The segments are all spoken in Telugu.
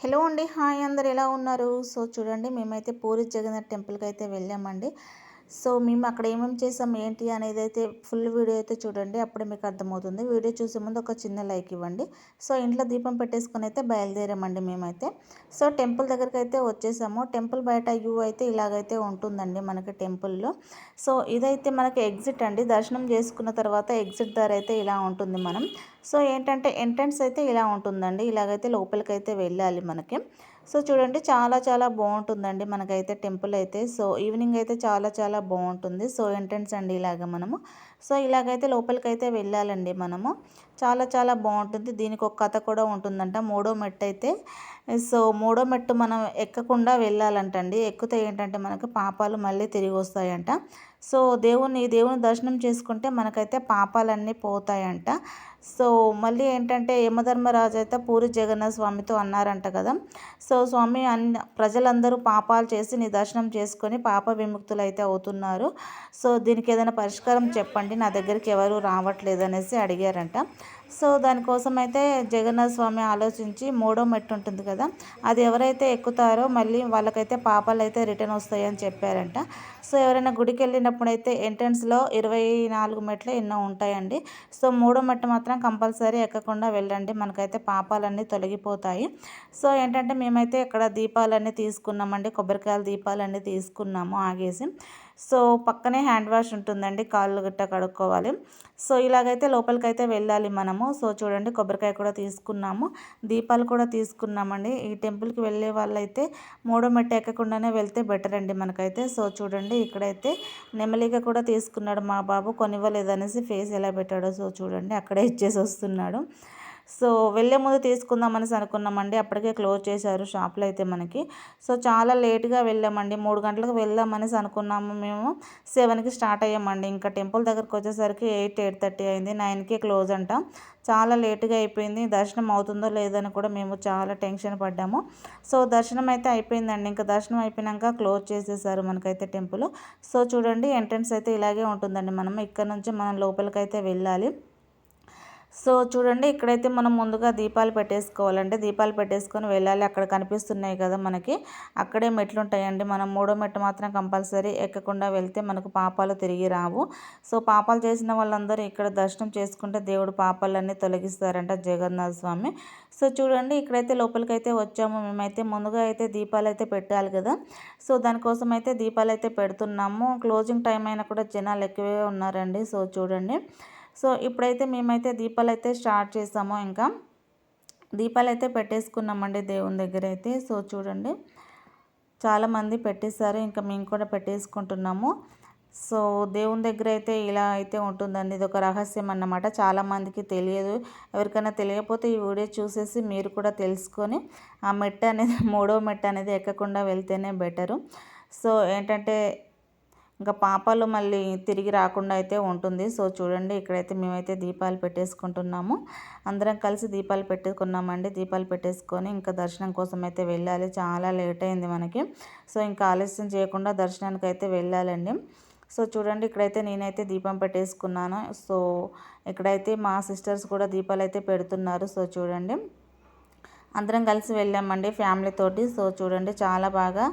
హలో అండి. హాయ్ అందరు ఎలా ఉన్నారు? సో చూడండి మేమైతే పూరి జగన్నాథ్ టెంపుల్కి అయితే వెళ్ళామండి. సో మేము అక్కడ ఏమేమి చేసాం ఏంటి అనేది అయితే ఫుల్ వీడియో అయితే చూడండి అప్పుడే మీకు అర్థమవుతుంది. వీడియో చూసే ముందు ఒక చిన్న లైక్ ఇవ్వండి. సో ఇంట్లో దీపం పెట్టేసుకొని అయితే బయలుదేరామండి మేమైతే. సో టెంపుల్ దగ్గరికి అయితే వచ్చేసాము. టెంపుల్ బయట వ్యూ అయితే ఇలాగైతే ఉంటుందండి మనకి టెంపుల్లో. సో ఇదైతే మనకి ఎగ్జిట్ అండి. దర్శనం చేసుకున్న తర్వాత ఎగ్జిట్ దారి అయితే ఇలా ఉంటుంది మనం. సో ఏంటంటే ఎంట్రన్స్ అయితే ఇలా ఉంటుందండి. ఇలాగైతే లోపలికైతే వెళ్ళాలి మనకి. సో చూడండి చాలా చాలా బాగుంటుందండి మనకైతే టెంపుల్ అయితే. సో ఈవినింగ్ అయితే చాలా చాలా బాగుంటుంది. సో ఎంట్రన్స్ అండి ఇలాగ మనము. సో ఇలాగైతే లోపలికైతే వెళ్ళాలండి మనము. చాలా చాలా బాగుంటుంది. దీనికి ఒక కథ కూడా ఉంటుందంట. మూడో మెట్టు అయితే సో మూడో మెట్టు మనం ఎక్కకుండా వెళ్ళాలంటండి. ఎక్కితే ఏంటంటే మనకు పాపాలు మళ్ళీ తిరిగి వస్తాయంట. సో దేవుని దేవుని దర్శనం చేసుకుంటే మనకైతే పాపాలన్నీ పోతాయంట. సో మళ్ళీ ఏంటంటే యమధర్మరాజు అయితే పూరి జగన్నాథ స్వామితో అన్నారంట కదా. సో స్వామి అన్ని ప్రజలందరూ పాపాలు చేసి నీ దర్శనం చేసుకొని పాప విముక్తులు అయితే అవుతున్నారు. సో దీనికి ఏదైనా పరిష్కారం చెప్పండి. నా దగ్గరికి ఎవరు రావట్లేదు అనేసి అడిగారంట. సో దానికోసం అయితే జగన్నాథ స్వామి ఆలోచించి మూడో మెట్టు ఉంటుంది కదా అది ఎవరైతే ఎక్కుతారో మళ్ళీ వాళ్ళకైతే పాపాలు అయితే రిటర్న్ వస్తాయని చెప్పారంట. సో ఎవరైనా గుడికి వెళ్ళినప్పుడు అయితే ఎంట్రన్స్లో ఇరవై నాలుగు మెట్లు ఎన్నో ఉంటాయండి. సో మూడో మెట్టు మాత్రం కంపల్సరీ ఎక్కకుండా వెళ్ళండి మనకైతే పాపాలన్నీ తొలగిపోతాయి. సో ఏంటంటే మేమైతే ఇక్కడ దీపాలన్నీ తీసుకున్నామండి కొబ్బరికాయల దీపాలన్నీ తీసుకున్నాము ఆగేసి. సో పక్కనే హ్యాండ్ వాష్ ఉంటుందండి కాళ్ళు గట్ట కడుక్కోవాలి. సో ఇలాగైతే లోపలికైతే వెళ్ళాలి మనము. సో చూడండి కొబ్బరికాయ కూడా తీసుకున్నాము. దీపాలు కూడా తీసుకున్నామండి. ఈ టెంపుల్కి వెళ్ళే వాళ్ళైతే మూడో మెట్ట ఎక్కకుండానే వెళ్తే బెటర్ అండి మనకైతే. సో చూడండి ఇక్కడైతే నెమలిక కూడా తీసుకున్నాడు మా బాబు. కొనివ్వలేదనేసి ఫేస్ ఎలా పెట్టాడో సో చూడండి అక్కడే ఇచ్చేసి వస్తున్నాడు. సో వెళ్ళే ముందు తీసుకుందాం అనేసి అనుకున్నామండి. అప్పటికే క్లోజ్ చేశారు షాప్లో అయితే మనకి. సో చాలా లేట్గా వెళ్ళామండి. మూడు గంటలకు వెళ్దామనేసి అనుకున్నాము మేము. సెవెన్కి స్టార్ట్ అయ్యామండి. ఇంకా టెంపుల్ దగ్గరకు వచ్చేసరికి ఎయిట్ ఎయిట్ థర్టీ అయింది. నైన్కి క్లోజ్ అంట. చాలా లేటుగా అయిపోయింది. దర్శనం అవుతుందో లేదని కూడా మేము చాలా టెన్షన్ పడ్డాము. సో దర్శనం అయితే అయిపోయిందండి. ఇంకా దర్శనం అయిపోయినాక క్లోజ్ చేసేసారు మనకైతే టెంపుల్. సో చూడండి ఎంట్రన్స్ అయితే ఇలాగే ఉంటుందండి. మనం ఇక్కడ నుంచి మనం లోపలికైతే వెళ్ళాలి. సో చూడండి ఇక్కడైతే మనం ముందుగా దీపాలు పెట్టేసుకోవాలంటే దీపాలు పెట్టేసుకొని వెళ్ళాలి. అక్కడ కనిపిస్తున్నాయి కదా మనకి. అక్కడే మెట్లు ఉంటాయండి మనం మూడో మెట్టు మాత్రం కంపల్సరీ ఎక్కకుండా వెళ్తే మనకు పాపాలు తిరిగి రావు. సో పాపాలు చేసిన వాళ్ళందరూ ఇక్కడ దర్శనం చేసుకుంటే దేవుడు పాపాలన్నీ తొలగిస్తారంట జగన్నాథ స్వామి. సో చూడండి ఇక్కడైతే లోపలికైతే వచ్చాము మేమైతే. ముందుగా అయితే దీపాలు అయితే పెట్టాలి కదా. సో దానికోసం అయితే దీపాలు అయితే పెడుతున్నాము. క్లోజింగ్ టైం అయినా కూడా జనాలు ఎక్కువే ఉన్నారండి. సో చూడండి. సో ఇప్పుడైతే మేమైతే దీపాలు అయితే స్టార్ట్ చేసాము ఇంకా. దీపాలు అయితే పెట్టేసుకున్నామండి దేవుని దగ్గర అయితే సో చూడండి. చాలామంది పెట్టేశారు ఇంకా మేము కూడా పెట్టేసుకుంటున్నాము. సో దేవుని దగ్గర అయితే ఇలా అయితే ఉంటుందండి. ఇది ఒక రహస్యం అన్నమాట చాలామందికి తెలియదు. ఎవరికైనా తెలియకపోతే ఈ వీడియో చూసేసి మీరు కూడా తెలుసుకొని ఆ మెట్ట అనేది మూడో మెట్ట అనేది ఎక్కకుండా వెళ్తేనే బెటరు. సో ఏంటంటే ఇంకా పాపాలు మళ్ళీ తిరిగి రాకుండా అయితే ఉంటుంది. సో చూడండి ఇక్కడైతే మేమైతే దీపాలు పెట్టేసుకుంటున్నాము. అందరం కలిసి దీపాలు పెట్టుకున్నామండి. దీపాలు పెట్టేసుకొని ఇంకా దర్శనం కోసం అయితే వెళ్ళాలి. చాలా లేట్ అయింది మనకి. సో ఇంకా ఆలస్యం చేయకుండా దర్శనానికి అయితే వెళ్ళాలండి. సో చూడండి ఇక్కడైతే నేనైతే దీపం పెట్టేసుకున్నాను. సో ఇక్కడైతే మా సిస్టర్స్ కూడా దీపాలు అయితే పెడుతున్నారు. సో చూడండి. అందరం కలిసి వెళ్ళామండి ఫ్యామిలీతోటి సో చూడండి చాలా బాగా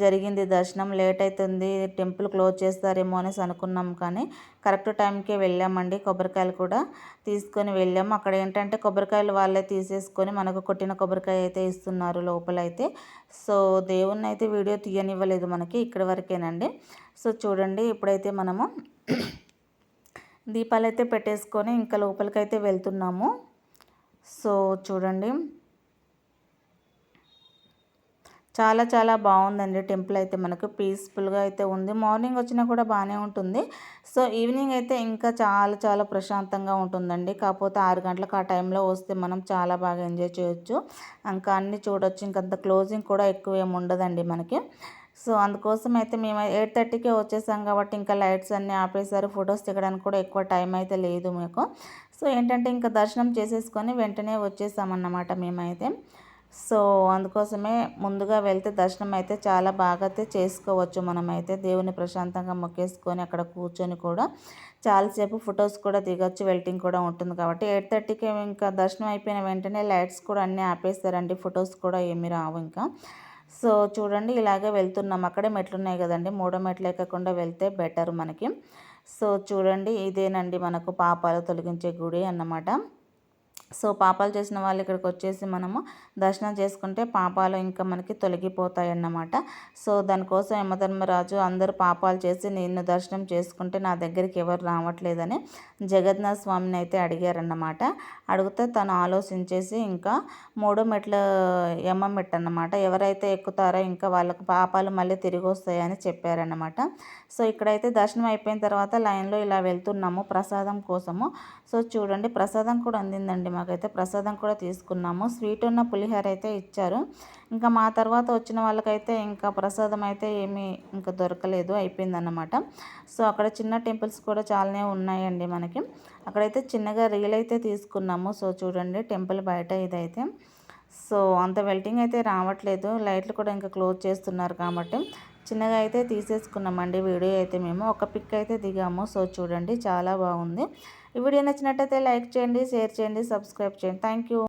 జరిగింది దర్శనం. లేట్ అవుతుంది టెంపుల్ క్లోజ్ చేస్తారేమో అనేసి అనుకున్నాం కానీ కరెక్ట్ టైంకే వెళ్ళామండి. కొబ్బరికాయలు కూడా తీసుకొని వెళ్ళాము అక్కడ ఏంటంటే కొబ్బరికాయలు వాళ్ళే తీసేసుకొని మనకు కొట్టిన కొబ్బరికాయ అయితే ఇస్తున్నారు లోపలైతే. సో దేవుణ్ణి అయితే వీడియో తీయనివ్వలేదు మనకి ఇక్కడి వరకేనండి. సో చూడండి ఇప్పుడైతే మనము దీపాలు అయితే పెట్టేసుకొని ఇంకా లోపలికైతే వెళ్తున్నాము. సో చూడండి చాలా చాలా బాగుందండి టెంపుల్ అయితే మనకు. పీస్ఫుల్గా అయితే ఉంది. మార్నింగ్ వచ్చినా కూడా బాగానే ఉంటుంది. సో ఈవినింగ్ అయితే ఇంకా చాలా చాలా ప్రశాంతంగా ఉంటుందండి. కాకపోతే ఆరు గంటలకు ఆ టైంలో వస్తే మనం చాలా బాగా ఎంజాయ్ చేయొచ్చు. ఇంకా అన్నీ చూడొచ్చు. ఇంకంత క్లోజింగ్ కూడా ఎక్కువ ఏమి ఉండదండి మనకి. సో అందుకోసం అయితే మేము ఎయిట్ థర్టీకే వచ్చేసాం కాబట్టి ఇంకా లైట్స్ అన్నీ ఆపేసారు ఫొటోస్ దిగడానికి కూడా ఎక్కువ టైం అయితే లేదు మీకు. సో ఏంటంటే ఇంకా దర్శనం చేసేసుకొని వెంటనే వచ్చేసామన్నమాట మేమైతే. సో అందుకోసమే ముందుగా వెళ్తే దర్శనం అయితే చాలా బాగా అయితే చేసుకోవచ్చు మనమైతే దేవుని ప్రశాంతంగా మొక్కేసుకొని అక్కడ కూర్చొని కూడా చాలాసేపు ఫొటోస్ కూడా దిగొచ్చు వెల్టింగ్ కూడా ఉంటుంది కాబట్టి ఎయిట్ థర్టీకి ఇంకా దర్శనం అయిపోయిన వెంటనే లైట్స్ కూడా అన్నీ ఆపేస్తారండి ఫొటోస్ కూడా ఏమి రావు ఇంకా. సో చూడండి ఇలాగే వెళ్తున్నాం అక్కడే మెట్లు ఉన్నాయి కదండి మూడో మెట్లు ఎక్కకుండా వెళ్తే బెటర్ మనకి. సో చూడండి ఇదేనండి మనకు పాపాలు తొలగించే గుడి అన్నమాట. సో పాపాలు చేసిన వాళ్ళు ఇక్కడికి వచ్చేసి మనము దర్శనం చేసుకుంటే పాపాలు ఇంకా మనకి తొలగిపోతాయి అన్నమాట. సో దానికోసం యమధర్మరాజు అందరూ పాపాలు చేసి నిన్ను దర్శనం చేసుకుంటే నా దగ్గరికి ఎవరు రావట్లేదని జగన్నాథ స్వామిని అయితే అడిగారన్నమాట. అడిగితే తను ఆలోచించేసి ఇంకా మూడు మెట్ల యమ మెట్ అన్నమాట. ఎవరైతే ఎక్కుతారో ఇంకా వాళ్ళకు పాపాలు మళ్ళీ తిరిగి వస్తాయని చెప్పారన్నమాట. సో ఇక్కడైతే దర్శనం అయిపోయిన తర్వాత లైన్లో ఇలా వెళ్తున్నాము ప్రసాదం కోసము. సో చూడండి ప్రసాదం కూడా అందిందండి మాకైతే ప్రసాదం కూడా తీసుకున్నాము. స్వీట్ ఉన్న పులిహోర అయితే ఇచ్చారు. ఇంకా మా తర్వాత వచ్చిన వాళ్ళకైతే ఇంకా ప్రసాదం అయితే ఏమీ ఇంకా దొరకలేదు. అయిపోయిందన్నమాట. సో అక్కడ చిన్న టెంపుల్స్ కూడా చాలానే ఉన్నాయండి మనకి. అక్కడైతే చిన్నగా రీల్ అయితే తీసుకున్నాము. సో చూడండి టెంపుల్ బయట ఇదైతే. సో అంత వెల్టింగ్ అయితే రావట్లేదు. లైట్లు కూడా ఇంకా క్లోజ్ చేస్తున్నారు కాబట్టి. చిన్నగా అయితే తీసేసుకున్నామండి. వీడియో అయితే మేము. ఒక పిక్ అయితే దిగాము. సో చూడండి చాలా బాగుంది. వీడియో నచ్చినట్టయితే లైక్ చేయండి షేర్ చేయండి సబ్స్క్రైబ్ చేయండి. థ్యాంక్